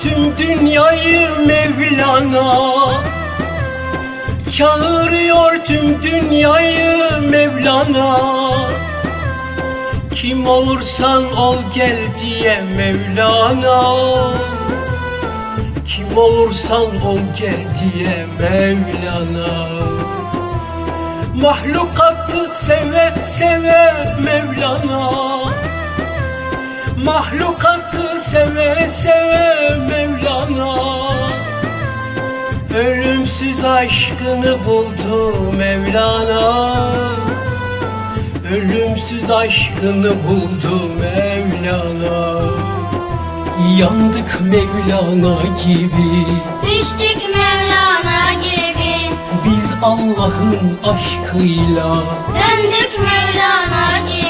tüm dünyayı Mevlana. Çağırıyor tüm dünyayı Mevlana. Kim olursan ol gel diye Mevlana. Kim olursan ol gel diye Mevlana. Mahlukatı seve seve Mevlana Mahlukatı seve seve Mevlana. Ölümsüz aşkını buldu Mevlana. Ölümsüz aşkını buldu Mevlana. Yandık Mevlana gibi. Düştük Mevlana gibi. Biz Allah'ın aşkıyla Döndük Mevlana gibi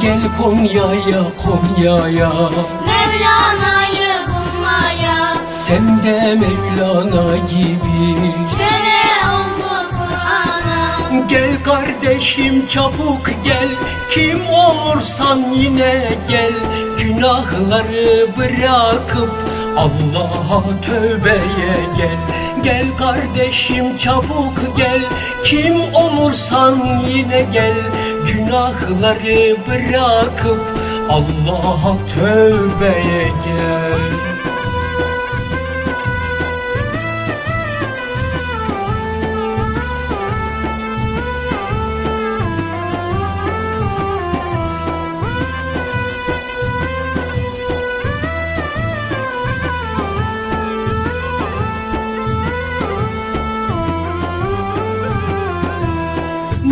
Gel Konya'ya Konya'ya. Mevlana'yı bulmaya. Sen de Mevlana gibi. Köle oldu Kur'an'a. Gel kardeşim çabuk gel. Kim olursan yine gel. Günahları bırakıp Allah'a tövbeye gel. Gel kardeşim çabuk gel. Kim olursan yine gel Günahları bırakıp Allah'a tövbeye gel.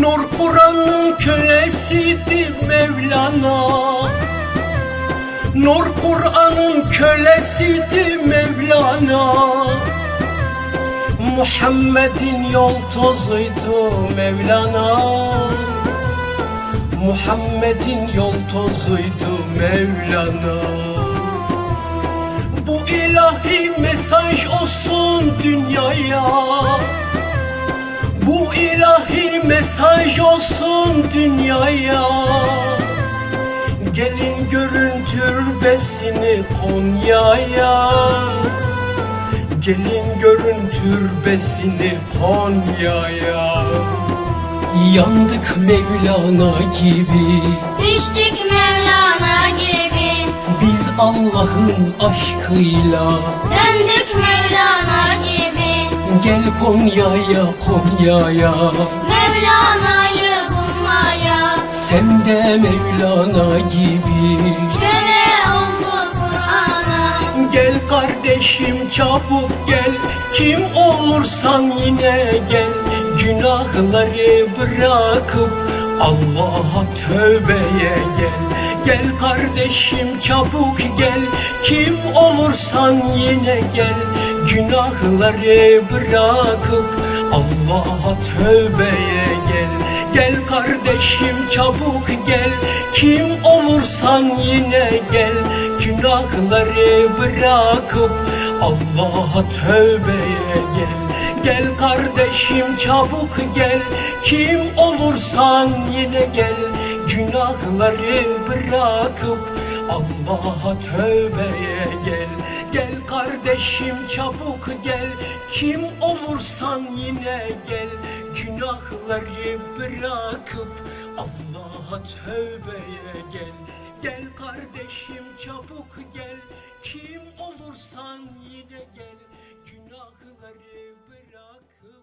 Nur Kur'an'ın kölesiydi Mevlana. Nur Kur'an'ın kölesiydi Mevlana. Muhammed'in yol tozuydu Mevlana. Muhammed'in yol tozuydu Mevlana. Bu ilahi mesaj olsun dünyaya bu ilahi mesaj olsun dünyaya. Gelin görün türbesini Konya'ya. Gelin görün türbesini Konya'ya. Yandık Mevlana gibi. Düştük Mevlana gibi. Biz Allah'ın aşkıyla. Döndük Mevlana Gel Konya'ya Konya'ya. Mevlana'yı bulmaya. Sen de Mevlana gibi. Köle oldu Kur'an'a. Gel kardeşim çabuk gel. Kim olursan yine gel. Günahları bırakıp Allah'a tövbeye gel. Gel kardeşim çabuk gel Olursan yine gel Günahları bırakıp Allah'a tövbeye gel. Gel kardeşim çabuk gel Kim olursan yine gel. Günahları bırakıp Allah'a tövbeye gel. Gel kardeşim çabuk gel Kim olursan yine gel. Günahları bırakıp Allah'a tövbeye gel. Gel kardeşim çabuk gel. Kim olursan yine gel. Günahları bırakıp Allah'a tövbeye gel. Gel kardeşim çabuk gel. Kim olursan yine gel. Günahları bırakıp